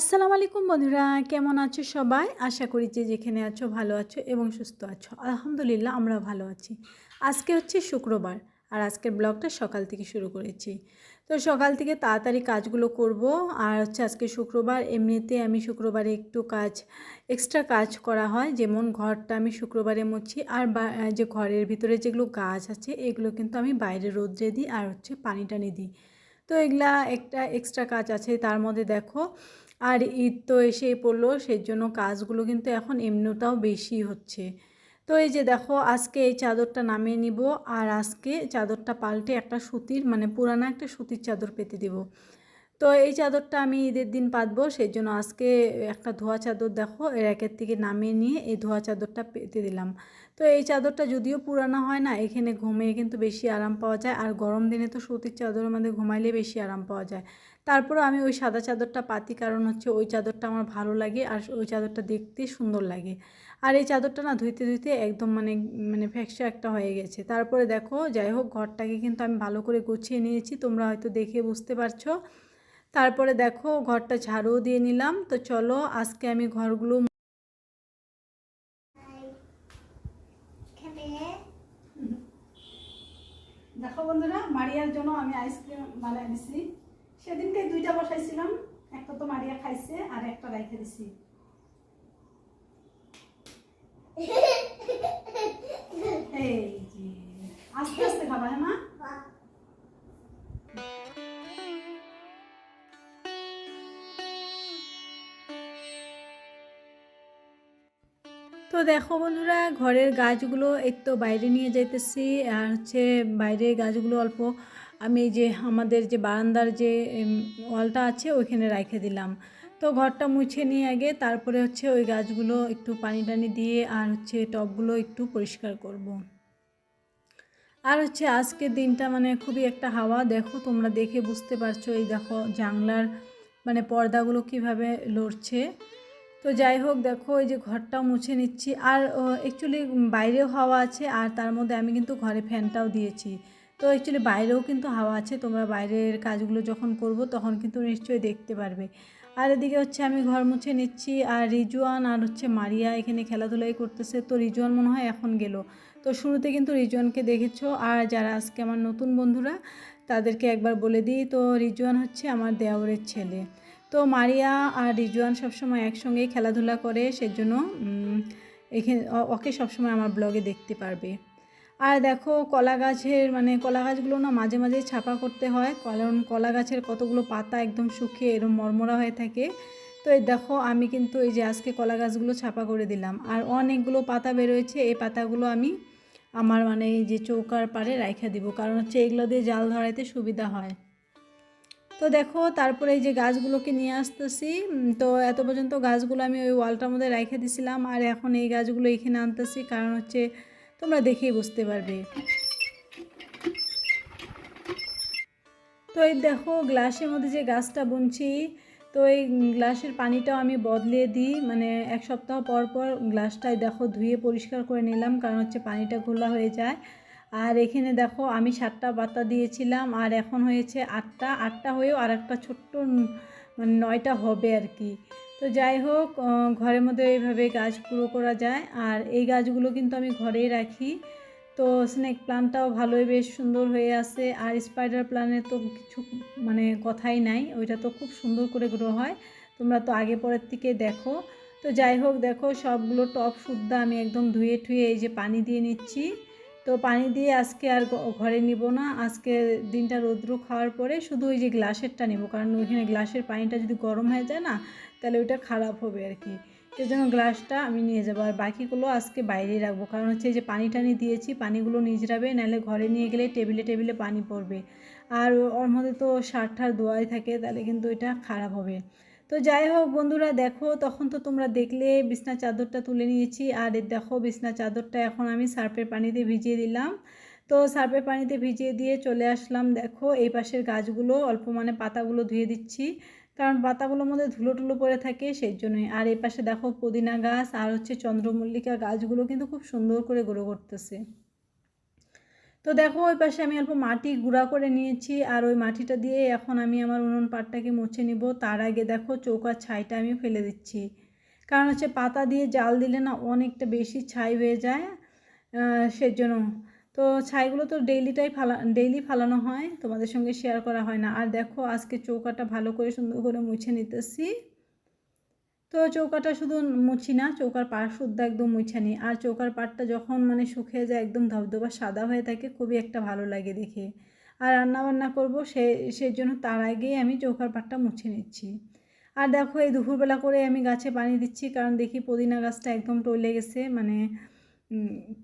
আসসালামু আলাইকুম বন্ধুরা, কেমন আছো সবাই? আশা করি যে যেখানে আছো ভালো আছো এবং সুস্থ আছো। আলহামদুলিল্লাহ আমরা ভালো আছি। আজকে হচ্ছে শুক্রবার আর আজকের ব্লগটা সকাল থেকে শুরু করেছি। তো সকাল থেকে তাড়াতাড়ি কাজগুলো করব আর হচ্ছে আজকে শুক্রবার, এমনিতে আমি শুক্রবারে একটু কাজ এক্সট্রা কাজ করা হয়। যেমন ঘরটা আমি শুক্রবারে মুছি আর যে ঘরের ভিতরে যেগুলো গাছ আছে, এগুলো কিন্তু আমি বাইরে রোদ্রে দিই আর হচ্ছে পানি টানি দিই। তো এগুলা একটা এক্সট্রা কাজ আছে। তার মধ্যে দেখো আর ঈদ তো এসেই পড়ল সেই জন্য কাজগুলো কিন্তু এখন এমনিটাও বেশি হচ্ছে। তো এই যে দেখো, আজকে এই চাদরটা নামিয়ে নিব আর আজকে চাদরটা পাল্টে একটা সুতির মানে পুরানো একটা সুতির চাদর পেতে দেব। তো এই চাদরটা আমি ঈদের দিন পাতবো সেই জন্য আজকে একটা ধোয়া চাদর দেখো, এর একের থেকে নামিয়ে নিয়ে এই ধোয়া চাদরটা পেতে দিলাম। তো এই চাদরটা যদিও পুরানো হয় না, এখানে ঘুমিয়ে কিন্তু বেশি আরাম পাওয়া যায়, আর গরম দিনে তো সুতির চাদরের মধ্যে ঘুমাইলে বেশি আরাম পাওয়া যায়। তারপরেও আমি ওই সাদা চাদরটা পাতি কারণ হচ্ছে ওই চাদরটা আমার ভালো লাগে আর ওই চাদরটা দেখতে সুন্দর লাগে। আর এই চাদরটা না ধুইতে ধুইতে একদম মানে মানে ফ্যাকসা একটা হয়ে গেছে। তারপরে দেখো যাই হোক ঘরটাকে কিন্তু আমি ভালো করে গুছিয়ে নিয়েছি, তোমরা হয়তো দেখে বুঝতে পারছ। তারপরে দেখো, ঘরটা ঝাড়ু দিয়ে নিলাম। তো চলো, আজকে আমি ঘরগুলো দেখো বন্ধুরা, মারিয়ার জন্য আমি আইসক্রিম বানিয়ে দিছি। সেদিনকে দুইটা বসাইছিলাম, একটা তো মারিয়া খাইছে আর একটা রাইখে দিছি। আস্তে আস্তে খাবা হ্যাঁ তো দেখো বন্ধুরা, ঘরের গাছগুলো এই তো বাইরে নিয়ে যাইতেছি, আর হচ্ছে বাইরে গাছগুলো অল্প আমি যে আমাদের যে বারান্দার যে ওয়ালটা আছে ওইখানে রেখে দিলাম। তো ঘরটা মুছে নিয়ে আগে তারপরে হচ্ছে ওই গাছগুলো একটু পানি টানি দিয়ে আর হচ্ছে টবগুলো একটু পরিষ্কার করব। আর হচ্ছে আজকের দিনটা মানে খুবই একটা হাওয়া। দেখো তোমরা দেখে বুঝতে পারছ এই দেখো জানলার মানে পর্দাগুলো কীভাবে লড়ছে। তো যাই হোক দেখো এই যে ঘরটা মুছে নিচ্ছি। আর অ্যাকচুয়ালি বাইরেও হাওয়া আছে আর তার মধ্যে আমি কিন্তু ঘরে ফ্যানটাও দিয়েছি। তো অ্যাকচুয়ালি বাইরেও কিন্তু হাওয়া আছে, তোমরা বাইরের কাজগুলো যখন করব তখন কিন্তু নিশ্চয়ই দেখতে পারবে। আর এদিকে হচ্ছে আমি ঘর মুছে নিচ্ছি, আর রিজওয়ান আর হচ্ছে মারিয়া এখানে খেলাধুলাই করতেছে। তো রিজওয়ান মনে হয় এখন গেল। তো শুরুতে কিন্তু রিজওয়ানকে দেখেছ, আর যারা আজকে আমার নতুন বন্ধুরা তাদেরকে একবার বলে দিই, তো রিজওয়ান হচ্ছে আমার দেওরের ছেলে। তো মারিয়া আর রিজওয়ান সবসময় একসঙ্গেই খেলাধুলা করে, সেজন্য এখানে ওকে সবসময় আমার ব্লগে দেখতে পারবে। আর দেখো কলা গাছের মানে কলা গাছগুলো না মাঝে মাঝে ছাপা করতে হয়, কারণ কলা গাছের কতগুলো পাতা একদম শুকিয়ে এরম মরমরা হয়ে থাকে। তো এই দেখো আমি কিন্তু এই যে আজকে কলা গাছগুলো ছাপা করে দিলাম। আর অনেকগুলো পাতা বেরোয়েছে, এই পাতাগুলো আমি আমার মানে এই যে চৌকার পাড়ে রাইখা দিব, কারণ হচ্ছে এগুলো দিয়ে জাল ধরাইতে সুবিধা হয়। তো দেখো তারপরে এই যে গাছগুলোকে নিয়ে আসতেছি। তো এত পর্যন্ত গাছগুলো আমি ওই ওয়ালটার মধ্যে রাইখে দিছিলাম, আর এখন এই গাছগুলো এখানে আনতেছি, কারণ হচ্ছে তোমরা দেখেই বুঝতে পারবে। তো এই দেখো, গ্লাসের মধ্যে যে গাছটা বুনছি, তো এই গ্লাসের পানিটাও আমি বদলে দিই। মানে এক সপ্তাহ পর পর গ্লাসটাই দেখো ধুয়ে পরিষ্কার করে নিলাম, কারণ হচ্ছে পানিটা ঘোলা হয়ে যায়। আর এখানে দেখো, আমি সাতটা পাতা দিয়েছিলাম, আর এখন হয়েছে আটটা। আটটা হয়েও আর একটা ছোট্ট মানে নয়টা হবে আর কি। তো যাই হোক ঘরের মধ্যে এইভাবে গাছ পুরো করা যায়। আর এই গাছগুলো কিন্তু আমি ঘরেই রাখি। তো স্নেক প্লান্টটাও ভালোই বেশ সুন্দর হয়ে আছে। আর স্পাইডার প্লান্টের তো কিছু মানে কথাই নাই, ওইটা তো খুব সুন্দর করে গ্রো হয়। তোমরা তো আগে পরের থেকে দেখো। তো যাই হোক, দেখো সবগুলো টপ শুদ্ধ আমি একদম ধুয়ে ঠুয়ে এই যে পানি দিয়ে নিচ্ছি। তো পানি দিয়ে আজকে আর ঘরে নিব না। আজকে দিনটা রৌদ্র খাওয়ার পরে শুধু ওই যে গ্লাসেরটা নেব। কারণ ওইখানে গ্লাসের পানিটা যদি গরম হয়ে যায় না তাহলে ওইটা খারাপ হবে আর কি। সেই জন্য গ্লাসটা আমি নিয়ে যাব। আর বাকিগুলো আজকে বাইরে রাখব। কারণ হচ্ছে এই যে পানি টানি দিয়েছি, পানিগুলো নিজরাবে নাহলে ঘরে নিয়ে গেলে টেবিলে টেবিলে পানি পড়বে। আর ওর মধ্যে তো সার ঠার দোয়াই থাকে, তাহলে কিন্তু এটা খারাপ হবে। তো যাই হোক বন্ধুরা, দেখো, তখন তো তোমরা দেখলে বিছনা চাদরটা তুলে নিয়েছি। আর দেখো, বিছনা চাদরটা এখন আমি সার্ফের পানিতে ভিজিয়ে দিলাম। তো সার্ফের পানিতে ভিজিয়ে দিয়ে চলে আসলাম। দেখো, এই পাশের গাছগুলো অল্প মানে পাতাগুলো ধুয়ে দিচ্ছি। কারণ পাতাগুলোর মধ্যে ধুলো টুলো পড়ে থাকে সেই জন্যই আর এই পাশে দেখো পুদিনা গাছ আর হচ্ছে চন্দ্রমল্লিকা গাছগুলো কিন্তু খুব সুন্দর করে গ্রো করতেছে। তো দেখো ওই পাশে আমি অল্প মাটি গুঁড়া করে নিয়েছি আর ওই মাটিটা দিয়ে এখন আমি আমার উনুন পাটটাকে মুছে নিব। তার আগে দেখো চৌকার ছাইটা আমি ফেলে দিচ্ছি। কারণ হচ্ছে পাতা দিয়ে জাল দিলে না অনেকটা বেশি ছাই হয়ে যায় সেজন্য তো ছাইগুলো তো ডেইলিটাই ফালা ডেইলি ফালানো হয়, তোমাদের সঙ্গে শেয়ার করা হয় না। আর দেখো, আজকে চৌকাটা ভালো করে সুন্দর করে মুছে নিতেছি। তো চৌকাটা শুধু মুছি না, চৌকার পাড় শুদ্ধ একদম মুছে নিই আর চৌকার পাড়টা যখন মানে শুকিয়ে যায়, একদম ধবধবা সাদা হয়ে থাকে, খুবই একটা ভালো লাগে দেখে। আর রান্না বান্না করব, সে, সেই জন্য তার আগেই আমি চৌকার পাড়টা মুছে নিচ্ছি। আর দেখো, এই দুপুরবেলা করে আমি গাছে পানি দিচ্ছি, কারণ দেখি পুদিনা গাছটা একদম টলে গেছে মানে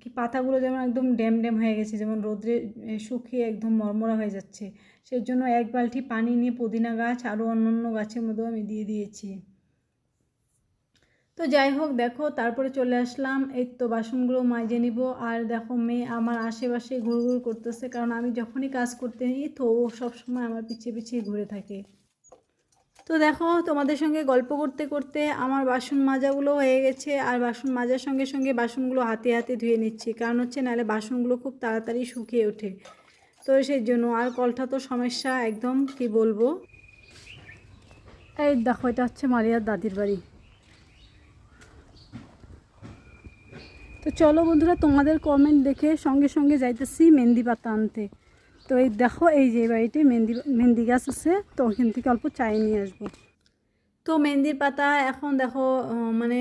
কি পাতাগুলো যেমন একদম ড্যাম ড্যাম হয়ে গেছে, যেমন রোদ্রে শুকিয়ে একদম মরমরা হয়ে যাচ্ছে। সেই জন্য এক বালতি পানি নিয়ে পুদিনা গাছ আরও অন্য অন্য গাছের মধ্যেও আমি দিয়ে দিয়েছি। তো যাই হোক, দেখো, তারপরে চলে আসলাম। এই তো বাসনগুলো মাজে নিব। আর দেখো, মেয়ে আমার আশেপাশে ঘুরঘুর করতেছে। কারণ আমি যখনই কাজ করতে নিই তো ও সবসময় আমার পিছিয়ে পিছিয়ে ঘুরে থাকে। তো দেখো, তোমাদের সঙ্গে গল্প করতে করতে আমার বাসন মাজাগুলো হয়ে গেছে। আর বাসন মাজার সঙ্গে সঙ্গে বাসনগুলো হাতে হাতে ধুয়ে নিচ্ছি। কারণ হচ্ছে নাহলে বাসনগুলো খুব তাড়াতাড়ি শুকিয়ে ওঠে। তো সেই জন্য আর কলটা তো সমস্যা একদম, কি বলব? এই দেখো, এটা হচ্ছে মারিয়ার দাদির বাড়ি। তো চলো বন্ধুরা, তোমাদের কমেন্ট দেখে সঙ্গে সঙ্গে যাইতেছি মেহেন্দি পাতা আনতে। তো এই দেখো, এই যে বাড়িতে মেহেন্দি মেহেন্দি গাছ আছে, তো ওখান থেকে অল্প চাই নিয়ে আসব। তো মেহেন্দির পাতা এখন দেখো মানে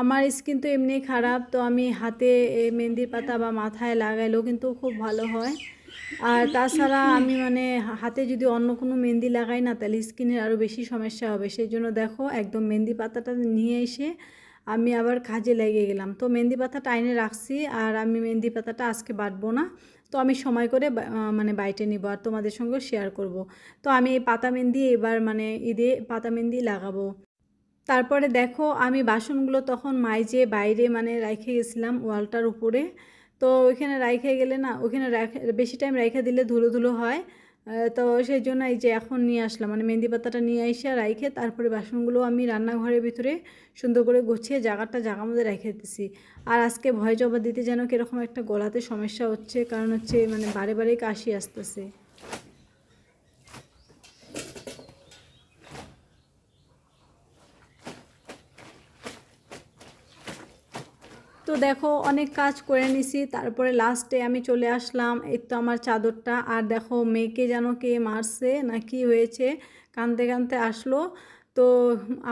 আমার স্কিন তো এমনি খারাপ, তো আমি হাতে এ মেহেন্দির পাতা বা মাথায় লাগাইলেও কিন্তু খুব ভালো হয়। আর তাছাড়া আমি মানে হাতে যদি অন্য কোনো মেহেন্দি লাগাই না, তাহলে স্কিনের আরও বেশি সমস্যা হবে। সেই জন্য দেখো, একদম মেহেন্দি পাতাটা নিয়ে এসে আমি আবার কাজে লেগে গেলাম। তো মেহেন্দি পাতাটা আইনে রাখছি আর আমি মেহেন্দি পাতাটা আজকে বাটবো না। তো আমি সময় করে মানে বাইটে নিব আর তোমাদের সঙ্গে শেয়ার করব। তো আমি এই পাতা মেহেন্দি এবার মানে ঈদে পাতা মেহেন্দি লাগাবো। তারপরে দেখো আমি বাসনগুলো তখন মাইজে বাইরে মানে রাইখে গেছিলাম ওয়ালটার উপরে। তো ওইখানে রাইখে গেলে না, ওইখানে রাখে, বেশি টাইম রাইখে দিলে ধুলো ধুলো হয়। তো সেই জন্য এই যে এখন নিয়ে আসলাম। মানে মেহেন্দি পাতাটা নিয়ে এসে রাইখে তারপরে বাসনগুলো আমি রান্নাঘরের ভিতরে সুন্দর করে গুছিয়ে জায়গাটা জায়গা মধ্যে রেখে দিতেছি আর আজকে ভয় জবা দিতে যেন কীরকম একটা গলাতে সমস্যা হচ্ছে, কারণ হচ্ছে মানে বারে বারে কাশি আসতেছে। তো দেখো অনেক কাজ করে নিছি, তারপরে লাস্টে আমি চলে আসলাম, এই তো আমার চাদরটা। আর দেখো মেয়েকে যেন কে মারছে না কি হয়েছে, কানতে কানতে আসলো। তো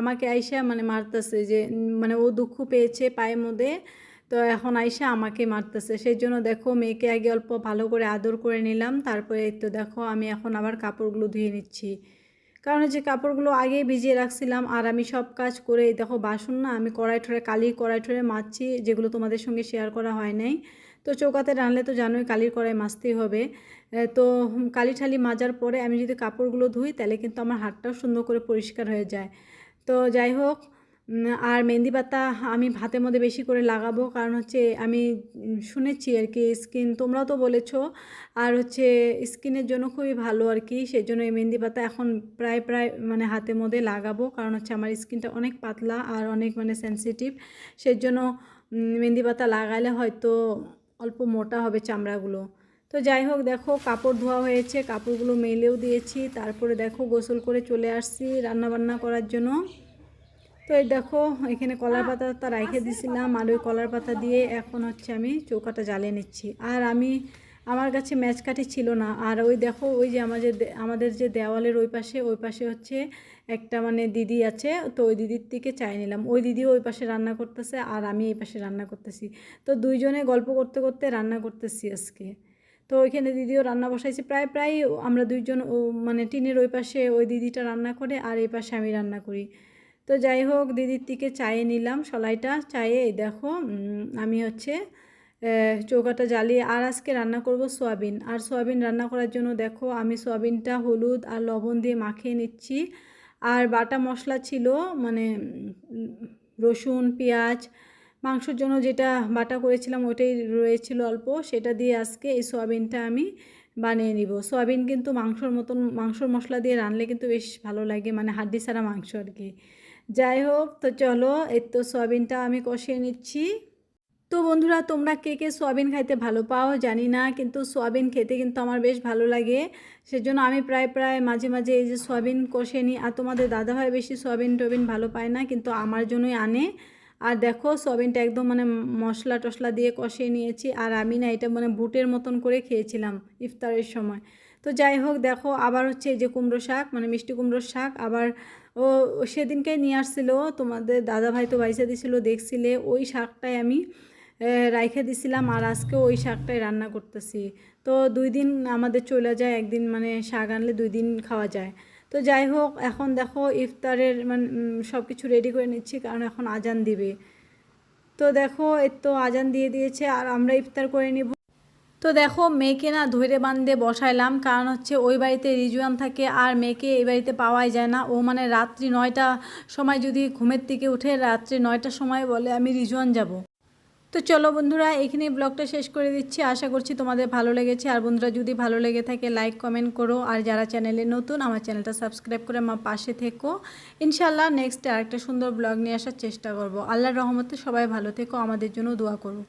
আমাকে আইসা মানে মারতেছে যে মানে ও দুঃখ পেয়েছে পায়ের মধ্যে, তো এখন আইসা আমাকে মারতেছে। সেই জন্য দেখো মেয়েকে আগে অল্প ভালো করে আদর করে নিলাম, তারপরে এই তো দেখো আমি এখন আবার কাপড়গুলো ধুয়ে নিচ্ছি। কারণ যে কাপড়গুলো আগে ভিজিয়ে রাখছিলাম, আর আমি সব কাজ করে দেখো বাসন না, আমি কড়াই ঠোরে কালি কড়াই ঠোরে মাজছি, যেগুলো তোমাদের সঙ্গে শেয়ার করা হয় নাই। তো চৌকাতে রানলে তো জানোই কালির কড়াই মাজতেই হবে। তো কালি ঠালি মাজার পরে আমি যদি কাপড়গুলো ধুই, তাহলে কিন্তু আমার হাতটাও সুন্দর করে পরিষ্কার হয়ে যায়। তো যাই হোক আর মেহেন্দি পাতা আমি ভাতের মধ্যে বেশি করে লাগাবো, কারণ হচ্ছে আমি শুনেছি আর কি স্কিন তোমরাও তো বলেছ। আর হচ্ছে স্কিনের জন্য খুবই ভালো আর কি সেই জন্য এই মেহেন্দি পাতা এখন প্রায় প্রায় মানে হাতের মধ্যে লাগাবো, কারণ হচ্ছে আমার স্কিনটা অনেক পাতলা আর অনেক মানে সেনসিটিভ সেই জন্য মেহেন্দি পাতা লাগালে হয়তো অল্প মোটা হবে চামড়াগুলো। তো যাই হোক, দেখো কাপড় ধোয়া হয়েছে, কাপড়গুলো মেলেও দিয়েছি, তারপরে দেখো গোসল করে চলে আসছি রান্না বান্না করার জন্য। তো এই দেখো, এখানে কলার পাতাটা রাইখে দিছিলাম, আর ওই কলার পাতা দিয়ে এখন হচ্ছে আমি চৌকাটা জ্বালিয়ে নিচ্ছি। আর আমি, আমার কাছে ম্যাচ কাঠি ছিল না, আর ওই দেখো, ওই যে আমাদের আমাদের যে দেওয়ালের ওই পাশে ওই পাশে হচ্ছে একটা মানে দিদি আছে, তো ওই দিদির থেকে চাই নিলাম। ওই দিদিও ওই পাশে রান্না করতেছে, আর আমি এই পাশে রান্না করতেছি। তো দুইজনে গল্প করতে করতে রান্না করতেছি আজকে। তো ওইখানে দিদিও রান্না বসাইছে, প্রায় প্রায় আমরা দুইজন মানে টিনের ওই পাশে ওই দিদিটা রান্না করে, আর এই পাশে আমি রান্না করি। তো যাই হোক, দিদির থেকে চায়ে নিলাম, সলাইটা। চায়ে এই দেখো আমি হচ্ছে চৌকাটা জ্বালিয়ে আর আজকে রান্না করব সোয়াবিন। আর সোয়াবিন রান্না করার জন্য দেখো, আমি সোয়াবিনটা হলুদ আর লবণ দিয়ে মাখিয়ে নিচ্ছি। আর বাটা মশলা ছিল মানে রসুন, পেঁয়াজ, মাংসের জন্য যেটা বাটা করেছিলাম ওটাই রয়েছিল অল্প, সেটা দিয়ে আজকে এই সোয়াবিনটা আমি বানিয়ে নিব। সোয়াবিন কিন্তু মাংসর মতন, মাংসর মশলা দিয়ে রানলে কিন্তু বেশ ভালো লাগে মানে হাড্ডি ছাড়া মাংস আর কি। যাই হোক তো চলো, এই তো সয়াবিনটা আমি কষিয়ে নিচ্ছি। তো বন্ধুরা, তোমরা কে কে সোয়াবিন খাইতে ভালো পাও জানি না, কিন্তু সোয়াবিন খেতে কিন্তু আমার বেশ ভালো লাগে। সেজন্য আমি প্রায় প্রায় মাঝে মাঝে এই যে সোয়াবিন কষে নিই। আর তোমাদের দাদাভাই বেশি সোয়াবিন টোবিন ভালো পায় না, কিন্তু আমার জন্যই আনে। আর দেখো, সোয়াবিনটা একদম মানে মশলা টশলা দিয়ে কষিয়ে নিয়েছি। আর আমি না এটা মানে বুটের মতন করে খেয়েছিলাম ইফতারের সময়। তো যাই হোক, দেখো, আবার হচ্ছে এই যে কুমড়ো শাক মানে মিষ্টি কুমড়োর শাক, আবার ও সেদিনকে নিয়ে আসছিল তোমাদের দাদাভাই তো বাইসা দিছিল, দেখছিলে, ওই শাকটাই আমি রাইখে দিছিলাম আর আজকে ওই শাকটাই রান্না করতেছি। তো দুই দিন আমাদের চলে যায়, একদিন মানে শাক আনলে দুই দিন খাওয়া যায়। তো যাই হোক, এখন দেখো ইফতারের মানে সব কিছু রেডি করে নিচ্ছি, কারণ এখন আজান দিবে। তো দেখো এর তো আজান দিয়ে দিয়েছে, আর আমরা ইফতার করে নিব। তো দেখো মেয়েকে না ধরে বান্ধে বসাইলাম, কারণ হচ্ছে ওই বাড়িতে রিজুয়ান থাকে আর মেয়েকে এই বাড়িতে পাওয়াই যায় না। ও মানে রাত্রি নয়টা সময় যদি ঘুমের থেকে উঠে রাত্রি নয়টার সময় বলে আমি রিজুয়ান যাব। তো চলো বন্ধুরা এখানে ব্লগটা শেষ করে দিচ্ছি। আশা করছি তোমাদের ভালো লেগেছে। আর বন্ধুরা, যদি ভালো লেগে থাকে, লাইক, কমেন্ট করো। আর যারা চ্যানেলে নতুন, আমার চ্যানেলটা সাবস্ক্রাইব করে আমার পাশে থেকো। ইনশাল্লাহ নেক্সট আরেকটা সুন্দর ব্লগ নিয়ে আসার চেষ্টা করব। আল্লাহর রহমতে সবাই ভালো থেকো, আমাদের জন্য দোয়া করো।